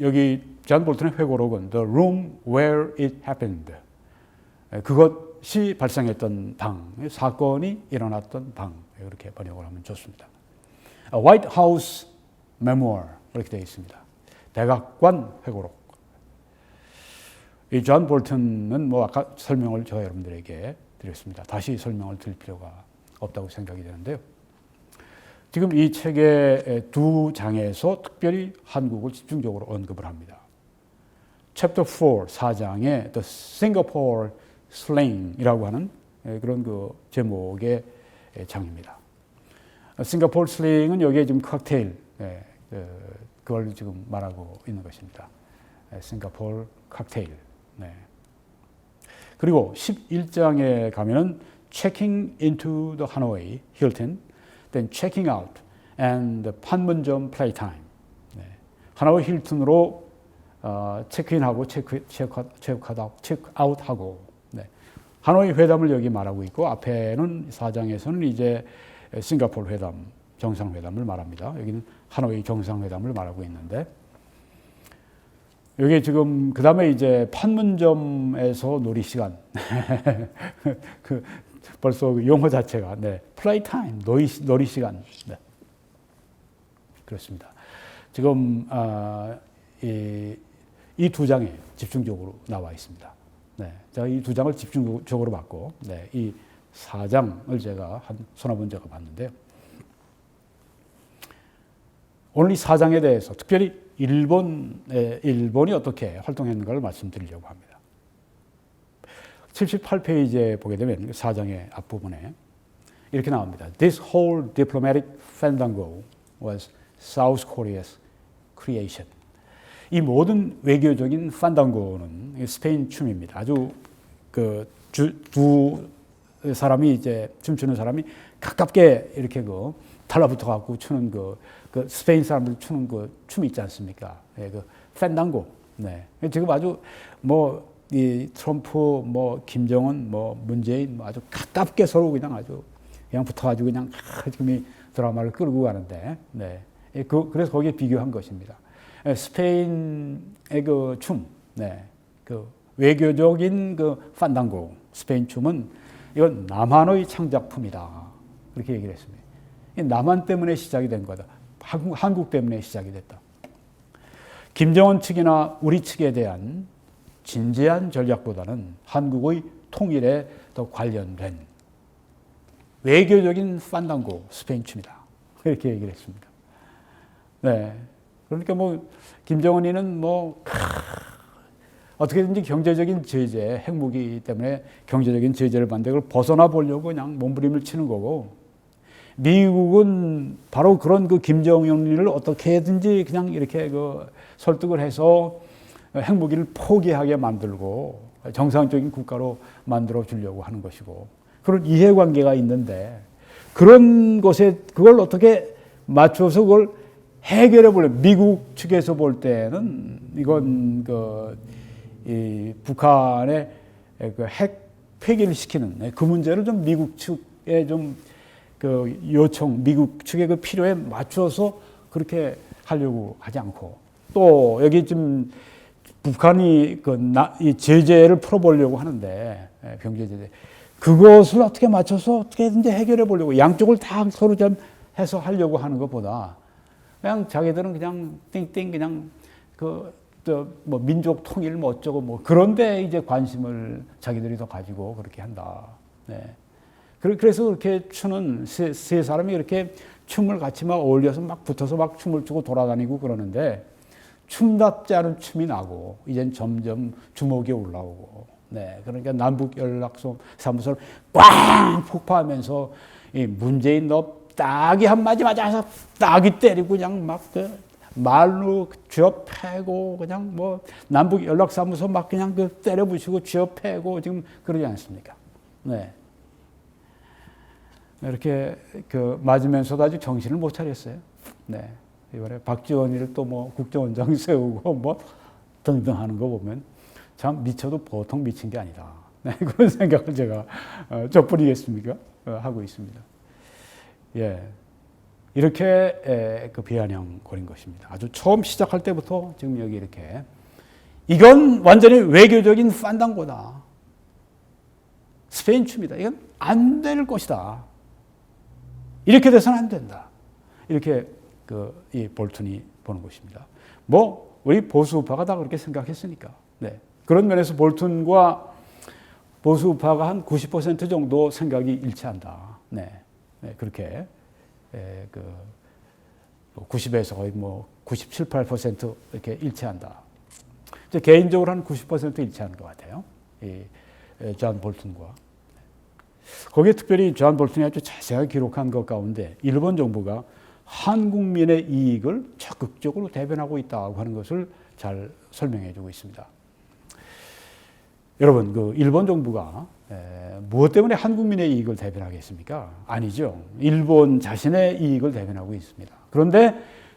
여기 존 볼튼의 회고록은 The Room Where It Happened. 예, 그것이 발생했던 방, 사건이 일어났던 방 이렇게 번역을 하면 좋습니다. White House Memoir 이렇게 되어 있습니다. 백악관 회고록. 이 존 볼튼은 뭐 아까 설명을 저 여러분들에게 드렸습니다. 다시 설명을 드릴 필요가 없다고 생각이 되는데요. 지금 이 책의 두 장에서 특별히 한국을 집중적으로 언급을 합니다. 챕터 4, 4장에 The Singapore Slang이라고 하는 그런 그 제목의 장입니다. 싱가포르 슬링은 여기에 지금 칵테일, 그걸 지금 말하고 있는 것입니다. 싱가포르 칵테일. 네. 그리고 11장에 가면은 checking into the Hanoi Hilton, then checking out, and 판문점 playtime. 네. 하노이 힐튼으로 어, 체크인하고 체크, 체크, 체크아웃, 체크아웃하고 네. 하노이 회담을 여기 말하고 있고 앞에는 사장에서는 이제 싱가포르 회담, 정상회담을 말합니다. 여기는 하노이 정상회담을 말하고 있는데 여기 지금 그 다음에 이제 판문점에서 놀이 시간 그 벌써 그 용어 자체가 네 플레이 타임 놀이 놀이 시간 네 그렇습니다. 지금 아, 이두 장에 집중적으로 나와 있습니다. 네, 제가 이 두 장을 집중적으로 봤고, 네, 이 사장을 제가 한 손아본 적가 봤는데요. 오늘 이 사장에 대해서 특별히 일본의 일본이 어떻게 활동했는가를 말씀드리려고 합니다. 78페이지에 보게 되면 사장의 앞부분에 이렇게 나옵니다. This whole diplomatic fandango was South Korea's creation. 이 모든 외교적인 판단고는 스페인 춤입니다. 아주 그 두 사람이 이제 춤추는 사람이 가깝게 이렇게 그 달라붙어 갖고 추는 그, 그 스페인 사람들 추는 그춤 있지 않습니까? 예, 그 팬당고. 네. 지금 아주 뭐 이 트럼프, 뭐 김정은, 뭐 문재인 뭐 아주 가깝게 서로 그냥 아주 그냥 붙어가지고 그냥 지금 이 드라마를 끌고 가는데, 네. 예, 그, 그래서 거기에 비교한 것입니다. 예, 스페인의 그 춤, 네, 그 외교적인 그 판당고, 스페인 춤은 이건 남한의 창작품이다. 그렇게 얘기를 했습니다. 남한 때문에 시작이 된 거다. 한국, 때문에 시작이 됐다. 김정은 측이나 우리 측에 대한 진지한 전략보다는 한국의 통일에 더 관련된 외교적인 판당고 스페인 춤이다. 이렇게 얘기를 했습니다. 네. 그러니까 뭐 김정은이는 뭐 어떻게든지 경제적인 제재, 핵무기 때문에 경제적인 제재를 받는데 그걸 벗어나 보려고 그냥 몸부림을 치는 거고 미국은 바로 그런 그 김정은을 어떻게든지 그냥 이렇게 그 설득을 해서 핵무기를 포기하게 만들고 정상적인 국가로 만들어 주려고 하는 것이고 그런 이해관계가 있는데 그런 것에 그걸 어떻게 맞춰서 그걸 해결해 볼래. 미국 측에서 볼 때는 이건 그, 이 북한의 그 핵 폐기를 시키는 그 문제를 좀 미국 측에 좀 그 요청, 미국 측의 그 필요에 맞춰서 그렇게 하려고 하지 않고 또 여기 좀 북한이 그이 제재를 풀어보려고 하는데 병제 제재 그것을 어떻게 맞춰서 어떻게든지 해결해 보려고 양쪽을 다 서로 좀 해서 하려고 하는 것보다 그냥 자기들은 그냥 띵띵 그냥 그 뭐 민족 통일 뭐 어쩌고 뭐 그런데 이제 관심을 자기들이 더 가지고 그렇게 한다. 네. 그래서 그렇게 추는 세, 세 사람이 이렇게 춤을 같이 막 어울려서 막 붙어서 막 춤을 추고 돌아다니고 그러는데 춤답지 않은 춤이 나고 이젠 점점 주목이 올라오고 네 그러니까 남북 연락소 사무소를 꽝 폭파하면서 이 문재인 너 딱이 한마디 맞아서 딱이 때리고 그냥 막그 말로 쥐어 패고 그냥 뭐 남북 연락사무소 막 그냥 그 때려 부시고 쥐어 패고 지금 그러지 않습니까? 네. 이렇게 그 맞으면서도 아직 정신을 못 차렸어요. 네. 이번에 박지원이를 또 뭐 국정원장 세우고 뭐 등등 하는 거 보면 참 미쳐도 보통 미친 게 아니다. 네, 그런 생각을 제가 어, 저 뿌리겠습니까? 어, 하고 있습니다. 예. 이렇게 에, 그 비아냥 거린 것입니다. 아주 처음 시작할 때부터 지금 여기 이렇게 이건 완전히 외교적인 판단고다. 스페인 춤이다. 이건 안 될 것이다. 이렇게 돼서는 안 된다. 이렇게 그 이 볼튼이 보는 것입니다. 뭐 우리 보수 우파가 다 그렇게 생각했으니까. 네. 그런 면에서 볼튼과 보수 우파가 한 90% 정도 생각이 일치한다. 네. 네 그렇게 에, 그 90에서 거의 뭐 97, 8% 이렇게 일치한다. 개인적으로 한 90% 일치하는 것 같아요. 이존 볼튼과 거기에 특별히 존 볼튼이 아주 자세하게 기록한 것 가운데 일본 정부가 한국민의 이익을 적극적으로 대변하고 있다고 하는 것을 잘 설명해 주고 있습니다. 여러분, 그 일본 정부가 무엇 때문에 한국민의 이익을 대변하겠습니까? 아니죠. 일본 자신의 이익을 대변하고 있습니다. 그런데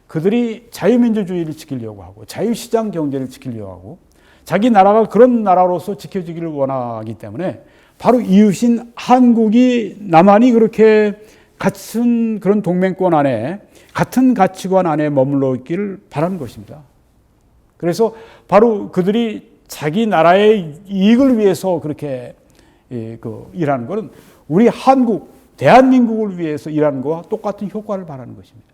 그들이 자유민주주의를 지키려고 하고 자유시장 경제를 지키려고 하고 자기 나라가 그런 나라로서 지켜지기를 원하기 때문에 바로 이웃인 한국이 남한이 그렇게 같은 그런 동맹권 안에 같은 가치관 안에 머물러 있기를 바라는 것입니다. 그래서 바로 그들이 자기 나라의 이익을 위해서 그렇게 예, 그 일하는 것은 우리 한국, 대한민국을 위해서 일하는 것과 똑같은 효과를 바라는 것입니다.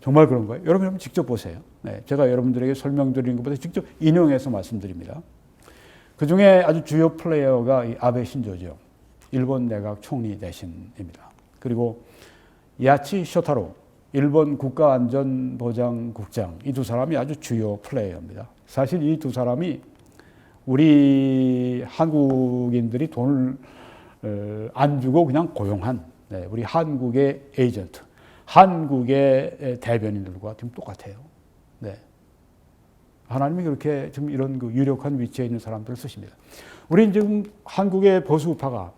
정말 그런 거예요. 여러분 직접 보세요. 네, 제가 여러분들에게 설명드리는 것보다 직접 인용해서 말씀드립니다. 그 중에 아주 주요 플레이어가 아베 신조죠. 일본 내각 총리 대신입니다. 그리고 야치 쇼타로 일본 국가안전보장국장 이 두 사람이 아주 주요 플레이어입니다. 사실 이 두 사람이 우리 한국인들이 돈을 어, 안 주고 그냥 고용한 네, 우리 한국의 에이전트, 한국의 대변인들과 지금 똑같아요. 네. 하나님이 그렇게 좀 이런 그 유력한 위치에 있는 사람들을 쓰십니다. 우리 지금 한국의 보수파가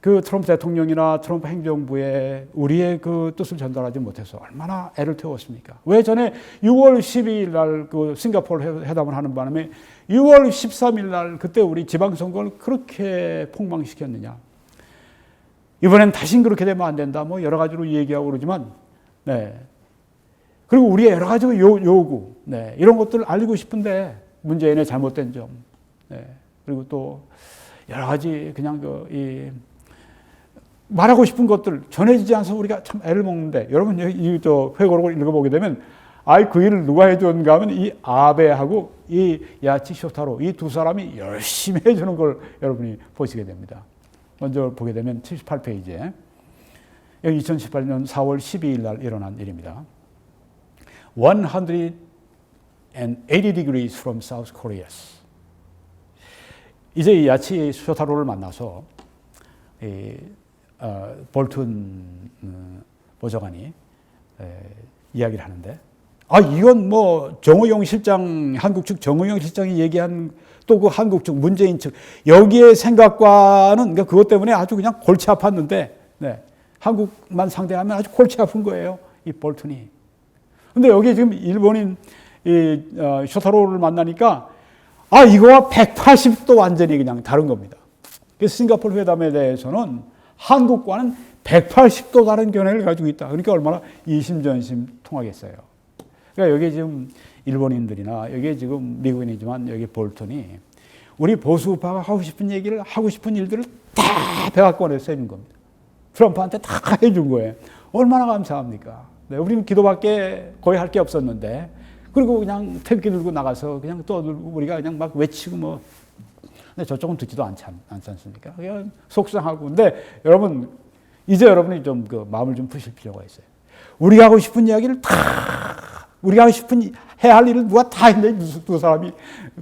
그 트럼프 대통령이나 트럼프 행정부에 우리의 그 뜻을 전달하지 못해서 얼마나 애를 태웠습니까? 왜 전에 6월 12일 날 그 싱가포르 회담을 하는 바람에 6월 13일 날 그때 우리 지방선거를 그렇게 폭망시켰느냐? 이번엔 다신 그렇게 되면 안 된다. 뭐 여러 가지로 얘기하고 그러지만, 네. 그리고 우리의 여러 가지 요, 요구, 네. 이런 것들을 알리고 싶은데 문재인의 잘못된 점, 네. 그리고 또 여러 가지 그냥 그, 이, 말하고 싶은 것들 전해지지 않아서 우리가 참 애를 먹는데 여러분 이저 회고록을 읽어보게 되면 아이 그 일을 누가 해줬는가 하면 이 아베하고 이 야치 쇼타로 이 두 사람이 열심히 해주는 걸 여러분이 보시게 됩니다. 먼저 보게 되면 78페이지에 여기 2018년 4월 12일 날 일어난 일입니다. 180 degrees from South Korea. 이제 이 야치 쇼타로를 만나서 이 어, 볼튼 음, 보좌관이 이야기를 하는데 아 이건 뭐 정호영 실장 한국 측 정호영 실장이 얘기한 또 그 한국 측 문재인 측 여기에 생각과는 그러니까 그것 때문에 아주 그냥 골치 아팠는데 네, 한국만 상대하면 아주 골치 아픈 거예요 이 볼튼이. 근데 여기 지금 일본인 이 어, 쇼타로를 만나니까 아 이거와 180도 완전히 그냥 다른 겁니다. 그래서 싱가포르 회담에 대해서는 한국과는 180도 다른 견해를 가지고 있다. 그러니까 얼마나 이심전심 통하겠어요. 그러니까 여기 지금 일본인들이나 여기 지금 미국인이지만 여기 볼턴이 우리 보수파가 하고 싶은 얘기를 하고 싶은 일들을 다 백악관에서 해준 겁니다. 트럼프한테 다 해준 거예요. 얼마나 감사합니까? 네, 우리는 기도밖에 거의 할 게 없었는데 그리고 그냥 태극기 들고 나가서 그냥 또 우리가 그냥 막 외치고 뭐 근데 저쪽은 듣지도 않지, 않지 않습니까? 그냥 속상하고. 근데 여러분, 이제 여러분이 좀 그 마음을 좀 푸실 필요가 있어요. 우리가 하고 싶은 이야기를 다, 우리가 하고 싶은, 해야 할 일을 누가 다 했는데 두 사람이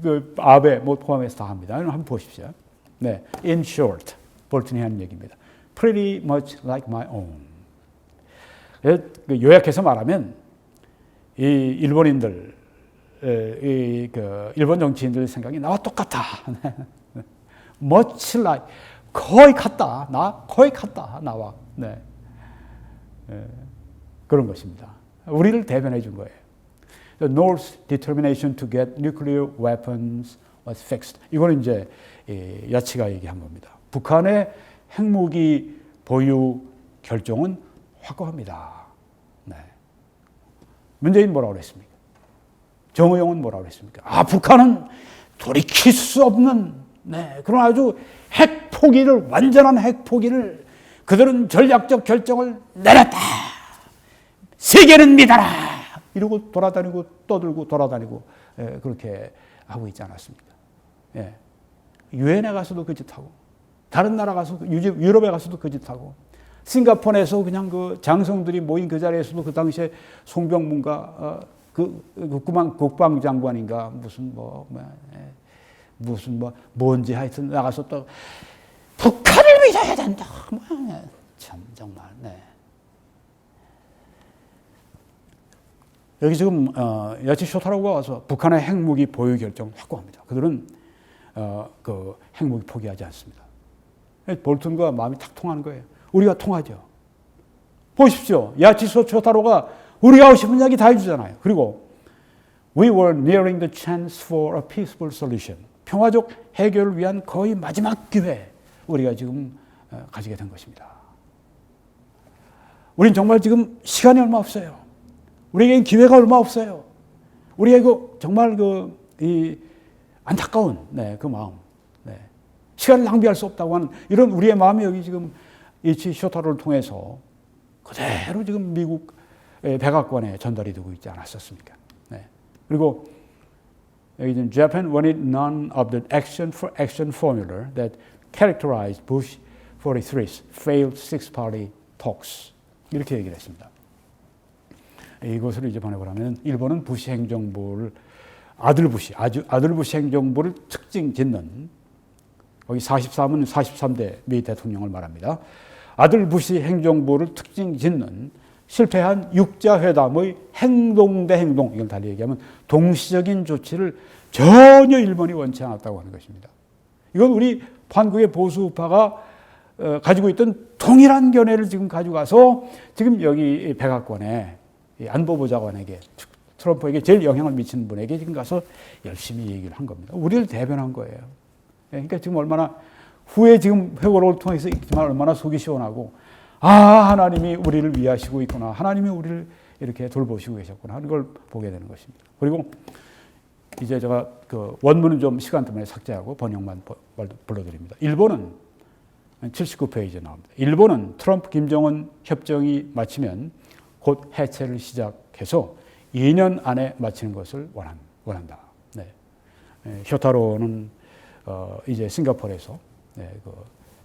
그 아베 뭐 포함해서 다 합니다. 한번 보십시오. 네. In short, 볼튼이 하는 얘기입니다. Pretty much like my own. 그 요약해서 말하면 이 일본인들, 이 그 일본 정치인들 생각이 나와 똑같아. much like 거의 같다. 나 거의 같다. 나와. 네. 네. 그런 것입니다. 우리를 대변해 준 거예요. The North's determination to get nuclear weapons was fixed. 이거는 이제 야치가 얘기한 겁니다. 북한의 핵무기 보유 결정은 확고합니다. 문재인 뭐라고 그랬습니까? 정의용은 뭐라고 그랬습니까? 아, 북한은 돌이킬 수 없는, 네, 그런 아주 핵 포기를, 완전한 핵 포기를 그들은 전략적 결정을 내렸다. 세계는 믿어라. 이러고 돌아다니고 떠들고 돌아다니고 예, 그렇게 하고 있지 않았습니까? 예. 유엔에 가서도 그 짓하고 다른 나라 가서 유럽에 가서도 그 짓하고 싱가포르에서 그냥 그 장성들이 모인 그 자리에서도 그 당시에 송병문가 어, 그, 그 국방, 국방장관인가 무슨 뭐, 뭐 예. 무슨 뭐 뭔지 하여튼 나가서 또 북한을 믿어야 된다. 뭐, 참 정말 네. 여기 지금 어, 야치 쇼타로가 와서 북한의 핵무기 보유 결정 확고합니다. 그들은 어, 그 핵무기 포기하지 않습니다. 볼튼과 마음이 탁 통하는 거예요. 우리가 통하죠. 보십시오. 야치 쇼타로가 우리가 하고 싶은 이야기 다 해주잖아요. 그리고 We were nearing the chance for a peaceful solution. 평화적 해결을 위한 거의 마지막 기회 우리가 지금 어, 가지게 된 것입니다. 우린 정말 지금 시간이 얼마 없어요. 우리에게 기회가 얼마 없어요. 우리의 그 정말 그 이 안타까운 네, 그 마음, 네. 시간을 낭비할 수 없다고 하는 이런 우리의 마음이 여기 지금 이치 쇼타를 통해서 그대로 지금 미국 백악관에 전달이 되고 있지 않았었습니까? 네. 그리고 여기 지금 Japan wanted none of the action for action formula that characterized Bush 43's failed six-party talks 이렇게 얘기를 했습니다. 이것을 이제 번역을 면 일본은 부시 행정부를 아들 부시 아주 아들 부시 행정부를 특징 짓는 거기 43은 43대 미 대통령을 말합니다. 아들 부시 행정부를 특징 짓는 실패한 육자 회담의 행동 대 행동 이걸 달리 얘기하면 동시적인 조치를 전혀 일본이 원치 않았다고 하는 것입니다. 이건 우리 한국의 보수 우파가 어, 가지고 있던 동일한 견해를 지금 가져가서 지금 여기 백악관에 안보보좌관에게 트럼프에게 제일 영향을 미치는 분에게 지금 가서 열심히 얘기를 한 겁니다. 우리를 대변한 거예요. 예, 그러니까 지금 얼마나 후에 지금 회고록을 통해서 있지만 얼마나 속이 시원하고 아 하나님이 우리를 위하시고 있구나 하나님이 우리를 이렇게 돌보시고 계셨구나 하는 걸 보게 되는 것입니다. 그리고 이제 제가 그 원문은 좀 시간 때문에 삭제하고 번역만 불러드립니다. 일본은 79페이지 나옵니다. 일본은 트럼프 김정은 협정이 마치면 곧 해체를 시작해서 2년 안에 마치는 것을 원한, 원한다. 네. 효타로는 어, 이제 싱가포르에서 네, 그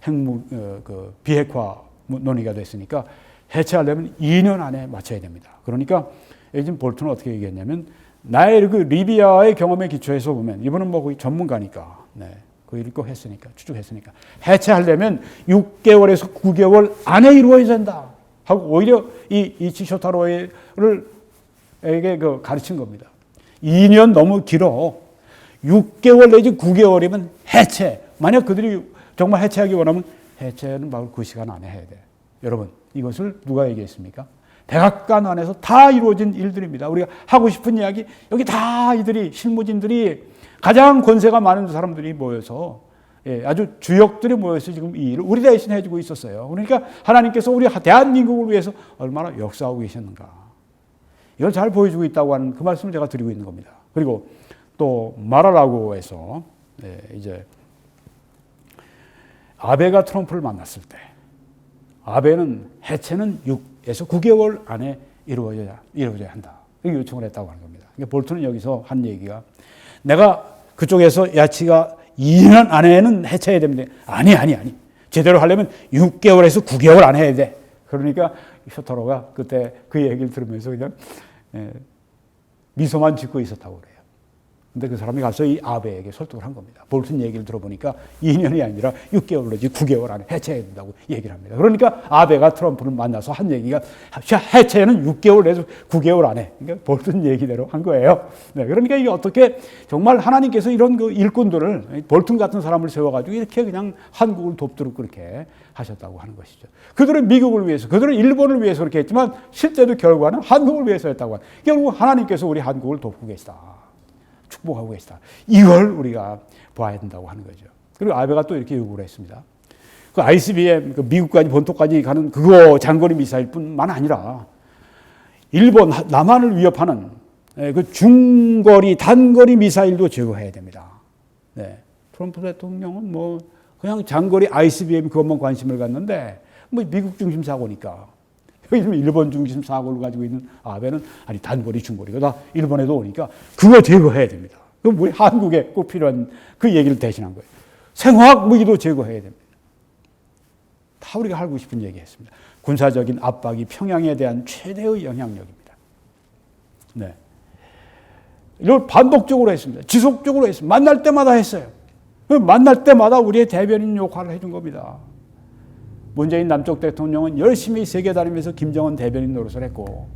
핵무 어, 그 비핵화 논의가 됐으니까 해체하려면 2년 안에 마쳐야 됩니다. 그러니까 지금 볼트는 어떻게 얘기했냐면 나의 그 리비아의 경험에 기초해서 보면 이분은 뭐 전문가니까 네, 그 읽고 했으니까 추측했으니까 해체하려면 6개월에서 9개월 안에 이루어야 된다. 하고 오히려 이 이치쇼타로를 에게 그 가르친 겁니다. 2년 너무 길어. 6개월 내지 9개월이면 해체. 만약 그들이 정말 해체하기 원하면 해체는 바로 그 시간 안에 해야 돼. 여러분, 이것을 누가 얘기했습니까? 백악관 안에서 다 이루어진 일들입니다. 우리가 하고 싶은 이야기, 여기 다 이들이, 실무진들이 가장 권세가 많은 사람들이 모여서 예, 아주 주역들이 모여서 지금 이 일을 우리 대신 해주고 있었어요. 그러니까 하나님께서 우리 대한민국을 위해서 얼마나 역사하고 계셨는가. 이걸 잘 보여주고 있다고 하는 그 말씀을 제가 드리고 있는 겁니다. 그리고 또 말하라고 해서 예, 이제 아베가 트럼프를 만났을 때 아베는 해체는 6에서 9개월 안에 이루어져야, 이루어져야 한다. 이렇게 요청을 했다고 하는 겁니다. 그러니까 볼트는 여기서 한 얘기가 내가 그쪽에서 야치가 2년 안에는 해체해야 됩니다. 아니, 아니, 아니. 제대로 하려면 6개월에서 9개월 안에 해야 돼. 그러니까 쇼타로가 그때 그 얘기를 들으면서 그냥 예, 미소만 짓고 있었다고 그래요. 근데 그 사람이 가서 이 아베에게 설득을 한 겁니다. 볼튼 얘기를 들어보니까 2년이 아니라 6개월로지 9개월 안에 해체해야 된다고 얘기를 합니다. 그러니까 아베가 트럼프를 만나서 한 얘기가 해체는 6개월 내지 9개월 안에. 그러니까 볼튼 얘기대로 한 거예요. 네, 그러니까 이게 어떻게 정말 하나님께서 이런 그 일꾼들을 볼튼 같은 사람을 세워가지고 이렇게 그냥 한국을 돕도록 그렇게 하셨다고 하는 것이죠. 그들은 미국을 위해서, 그들은 일본을 위해서 그렇게 했지만 실제로 결과는 한국을 위해서 했다고 하는. 결국 하나님께서 우리 한국을 돕고 계시다. 축복하고 계시다. 이걸 우리가 봐야 된다고 하는 거죠. 그리고 아베가 또 이렇게 요구를 했습니다. 그 ICBM, 그 미국까지 본토까지 가는 그거 장거리 미사일뿐만 아니라 일본 남한을 위협하는 예, 그 중거리 단거리 미사일도 제거해야 됩니다. 네. 트럼프 대통령은 뭐 그냥 장거리 ICBM 그것만 관심을 갖는데 뭐 미국 중심 사고니까 여기 일본 중심 사고를 가지고 있는 아베는 아니 단거리 중거리가 다 일본에도 오니까 그거 제거해야 됩니다. 그럼 우리 한국에 꼭 필요한 그 얘기를 대신한 거예요. 생화학 무기도 제거해야 됩니다. 다 우리가 하고 싶은 얘기했습니다. 군사적인 압박이 평양에 대한 최대의 영향력입니다. 네. 이걸 반복적으로 했습니다. 지속적으로 했습니다. 만날 때마다 했어요. 만날 때마다 우리의 대변인 역할을 해준 겁니다. 문재인 남쪽 대통령은 열심히 세계 다니면서 김정은 대변인 노릇을 했고,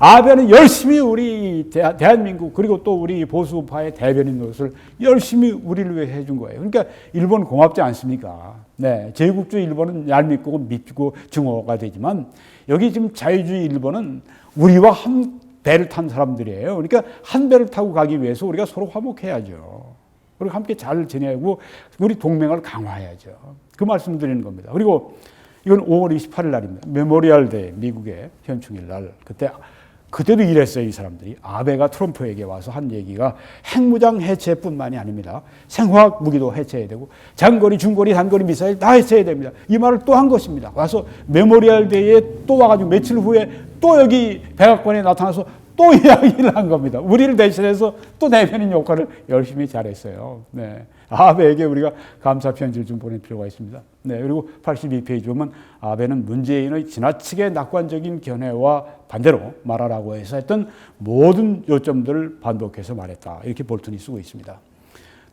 아베는 열심히 우리 대한민국 그리고 또 우리 보수파의 대변인 노릇을 열심히 우리를 위해 해준 거예요. 그러니까 일본 고맙지 않습니까? 네, 제국주의 일본은 얄밉고 믿고 증오가 되지만 여기 지금 자유주의 일본은 우리와 한 배를 탄 사람들이에요. 그러니까 한 배를 타고 가기 위해서 우리가 서로 화목해야죠. 그리고 함께 잘 지내고 우리 동맹을 강화해야죠. 그 말씀 드리는 겁니다. 그리고 이건 5월 28일 날입니다. 메모리얼 데 미국의 현충일 날 그때 그때도 이랬어요, 이 사람들이. 아베가 트럼프에게 와서 한 얘기가 핵무장 해체뿐만이 아닙니다. 생화학 무기도 해체해야 되고, 장거리, 중거리, 단거리 미사일 다 해체해야 됩니다. 이 말을 또 한 것입니다. 와서 메모리얼 데이에 또 와가지고 며칠 후에 또 여기 백악관에 나타나서 또 이야기를 한 겁니다. 우리를 대신해서 또 대변인 역할을 열심히 잘했어요. 네. 아베에게 우리가 감사 편지를 좀 보낼 필요가 있습니다. 네. 그리고 82페이지 보면 아베는 문재인의 지나치게 낙관적인 견해와 반대로 말하라고 해서 했던 모든 요점들을 반복해서 말했다. 이렇게 볼튼이 쓰고 있습니다.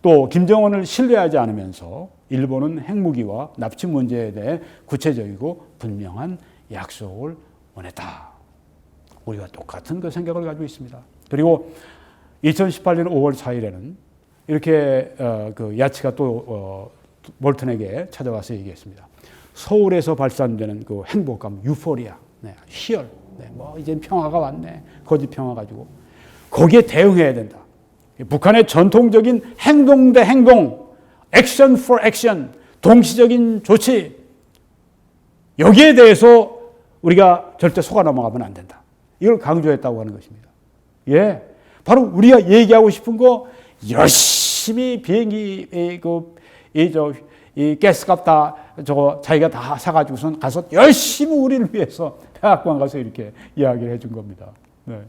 또 김정은을 신뢰하지 않으면서 일본은 핵무기와 납치 문제에 대해 구체적이고 분명한 약속을 원했다. 우리가 똑같은 그 생각을 가지고 있습니다. 그리고 2018년 5월 4일에는 이렇게 어, 그 야치가 또 어, 몰튼에게 찾아와서 얘기했습니다. 서울에서 발산되는 그 행복감, 유포리아, 네, 희열, 네, 뭐 이제 평화가 왔네, 거짓 평화 가지고 거기에 대응해야 된다. 북한의 전통적인 행동 대 행동, 액션 for 액션, 동시적인 조치 여기에 대해서 우리가 절대 속아 넘어가면 안 된다. 이걸 강조했다고 하는 것입니다. 예. 바로 우리가 얘기하고 싶은 거 열심히 비행기 그, 이, 저, 이 가스값 다 저거 자기가 다 사가지고선 가서 열심히 우리를 위해서 백악관 가서 이렇게 이야기를 해준 겁니다. 네.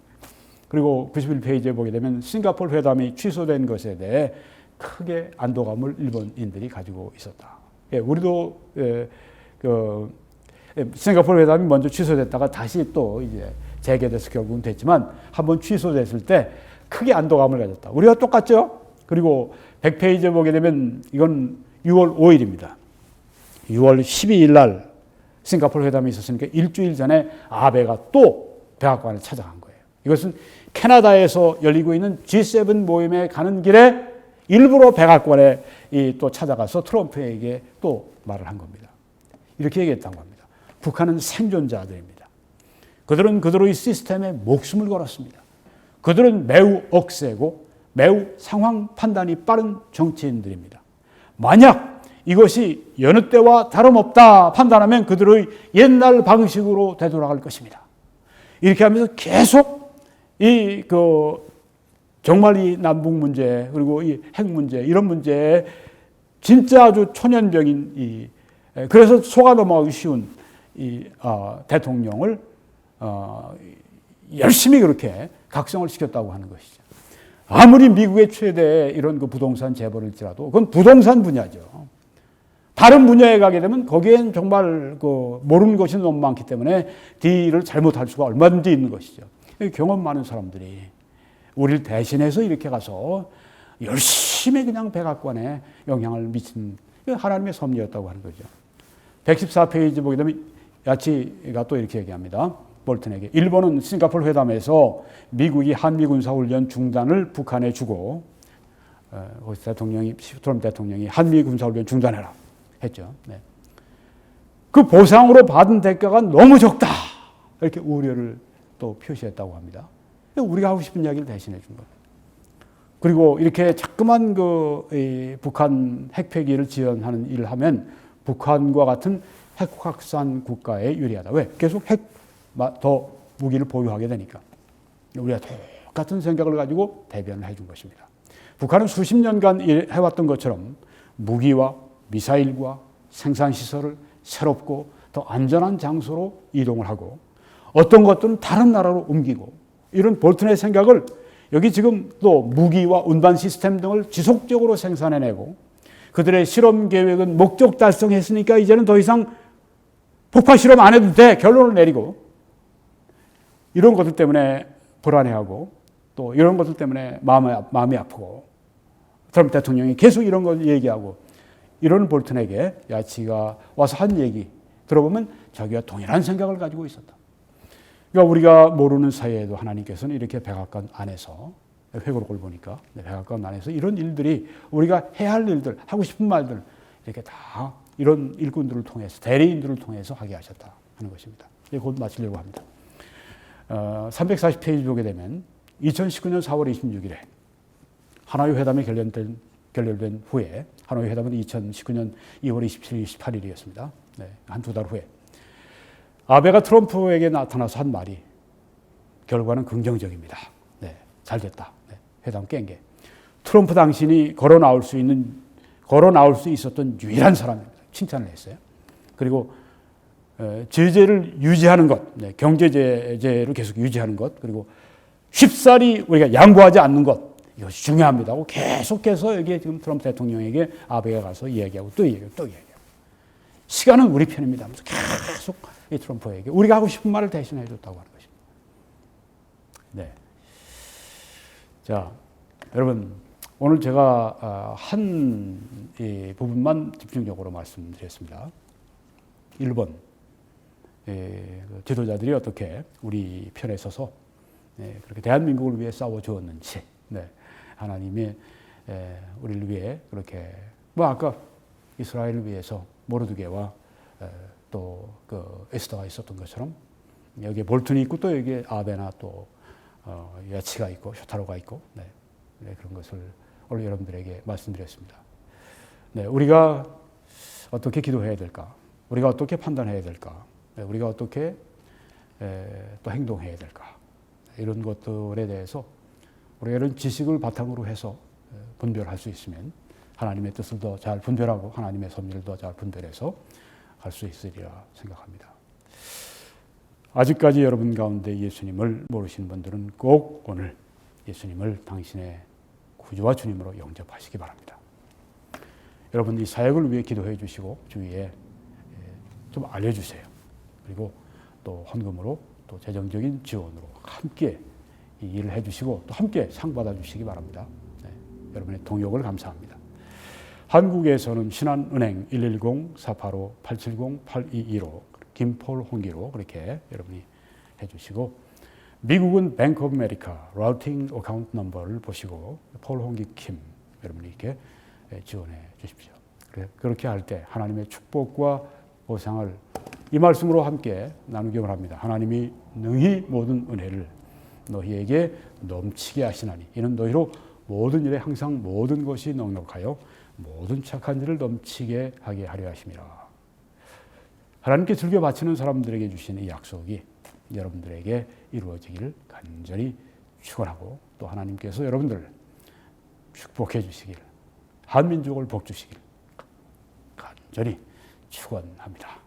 그리고 91페이지에 보게 되면 싱가폴 회담이 취소된 것에 대해 크게 안도감을 일본인들이 가지고 있었다. 예, 우리도 예, 그 예, 싱가폴 회담이 먼저 취소됐다가 다시 또 이제 재개돼서 결국은 됐지만 한번 취소됐을 때 크게 안도감을 가졌다. 우리가 똑같죠? 그리고 100페이지에 보게 되면 이건 6월 5일입니다. 6월 12일 날 싱가포르 회담이 있었으니까 일주일 전에 아베가 또 백악관을 찾아간 거예요. 이것은 캐나다에서 열리고 있는 G7 모임에 가는 길에 일부러 백악관에 또 찾아가서 트럼프에게 또 말을 한 겁니다. 이렇게 얘기했다고 합니다. 북한은 생존자들입니다. 그들은 그들의 시스템에 목숨을 걸었습니다. 그들은 매우 억세고 매우 상황 판단이 빠른 정치인들입니다. 만약 이것이 여느 때와 다름없다 판단하면 그들의 옛날 방식으로 되돌아갈 것입니다. 이렇게 하면서 계속 이 그 정말 이 남북 문제 그리고 이 핵 문제 이런 문제에 진짜 아주 초년병인 이 그래서 속아 넘어가기 쉬운 이 어, 대통령을 어, 열심히 그렇게 각성을 시켰다고 하는 것이죠. 아무리 미국의 최대 이런 그 부동산 재벌일지라도 그건 부동산 분야죠. 다른 분야에 가게 되면 거기엔 정말 그 모르는 것이 너무 많기 때문에 딜을 잘못할 수가 얼마든지 있는 것이죠. 경험 많은 사람들이 우리를 대신해서 이렇게 가서 열심히 그냥 백악관에 영향을 미친 하나님의 섭리였다고 하는 거죠. 114페이지 보게 되면 야치가 또 이렇게 얘기합니다. 볼튼에게 일본은 싱가포르 회담에서 미국이 한미 군사 훈련 중단을 북한에 주고 어, 대통령이 트럼프 대통령이 한미 군사 훈련 중단해라 했죠. 네. 그 보상으로 받은 대가가 너무 적다 이렇게 우려를 또 표시했다고 합니다. 우리가 하고 싶은 이야기를 대신해 준 겁니다. 그리고 이렇게 자꾸만 그 북한 핵폐기를 지원하는 일을 하면 북한과 같은 핵 확산 국가에 유리하다. 왜? 계속 핵 더 무기를 보유하게 되니까 우리가 똑같은 생각을 가지고 대변을 해준 것입니다. 북한은 수십 년간 해왔던 것처럼 무기와 미사일과 생산시설을 새롭고 더 안전한 장소로 이동을 하고 어떤 것들은 다른 나라로 옮기고 이런 볼튼의 생각을 여기 지금 또 무기와 운반 시스템 등을 지속적으로 생산해내고 그들의 실험 계획은 목적 달성했으니까 이제는 더 이상 폭파 실험 안 해도 돼 결론을 내리고 이런 것들 때문에 불안해하고 또 이런 것들 때문에 마음이, 마음이 아프고 트럼프 대통령이 계속 이런 걸 얘기하고 이런 볼튼에게 야치가 와서 한 얘기 들어보면 자기가 동일한 생각을 가지고 있었다. 그러니까 우리가 모르는 사이에도 하나님께서는 이렇게 백악관 안에서 회고록을 보니까 네, 백악관 안에서 이런 일들이 우리가 해야 할 일들 하고 싶은 말들 이렇게 다 이런 일꾼들을 통해서 대리인들을 통해서 하게 하셨다 하는 것입니다. 곧 마치려고 합니다. 어, 340페이지 보게 되면 2019년 4월 26일에 하나의 회담이 결렬된, 결렬된 후에 하노이 회담은 2019년 2월 27일, 28일이었습니다. 네, 한두 달 후에 아베가 트럼프에게 나타나서 한 말이 결과는 긍정적입니다. 네, 잘 됐다. 네, 회담 깬 게. 트럼프 당신이 걸어 나올 수 있는 걸어 나올 수 있었던 유일한 사람입니다. 칭찬을 했어요. 그리고 제재를 유지하는 것, 네, 경제 제재를 계속 유지하는 것, 그리고 쉽사리 우리가 양보하지 않는 것, 이것이 중요합니다. 고 계속해서 여기 지금 트럼프 대통령에게 아베가 가서 이야기하고 또 얘기하고 또 얘기하고. 시간은 우리 편입니다. 하면서 계속 이 트럼프에게 우리가 하고 싶은 말을 대신해 줬다고 하는 것입니다. 네. 자, 여러분, 오늘 제가 아, 한 부분만 집중적으로 말씀드렸습니다. 1번, 그 지도자들이 어떻게 우리 편에 서서 네, 그렇게 대한민국을 위해 싸워 주었는지, 네. 하나님이 우리를 위해 그렇게 뭐 아까 이스라엘을 위해서 모르드게와 또 그 에스더가 있었던 것처럼 여기에 볼튼이 있고 또 여기에 아베나 또 어, 야치가 있고 쇼타로가 있고 네. 네, 그런 것을 오늘 여러분들에게 말씀드렸습니다. 네, 우리가 어떻게 기도해야 될까? 우리가 어떻게 판단해야 될까? 네, 우리가 어떻게 에, 또 행동해야 될까? 이런 것들에 대해서 우리가 이런 지식을 바탕으로 해서 분별할 수 있으면 하나님의 뜻을 더 잘 분별하고 하나님의 섭리를 더 잘 분별해서 갈 수 있으리라 생각합니다. 아직까지 여러분 가운데 예수님을 모르시는 분들은 꼭 오늘 예수님을 당신의 구주와 주님으로 영접하시기 바랍니다. 여러분 이 사역을 위해 기도해 주시고 주위에 좀 알려주세요. 그리고 또 헌금으로 또 재정적인 지원으로 함께 이 일을 해주시고 또 함께 상 받아주시기 바랍니다. 네, 여러분의 동역을 감사합니다. 한국에서는 신한은행 110-485-870-8225 김폴 홍기로 그렇게 여러분이 해주시고 미국은 뱅크 오브 메리카 라우팅 어카운트 넘버를 보시고 폴 홍기 킴 여러분이 이렇게 지원해 주십시오. 그렇게 할 때 하나님의 축복과 보상을 이 말씀으로 함께 나누기 원합니다. 하나님이 능히 모든 은혜를 너희에게 넘치게 하시나니 이는 너희로 모든 일에 항상 모든 것이 넉넉하여 모든 착한 일을 넘치게 하게 하려 하심이라. 하나님께 즐겨 바치는 사람들에게 주신 이 약속이 여러분들에게 이루어지기를 간절히 축원하고 또 하나님께서 여러분들을 축복해 주시길 한민족을 복 주시길 간절히 축원합니다.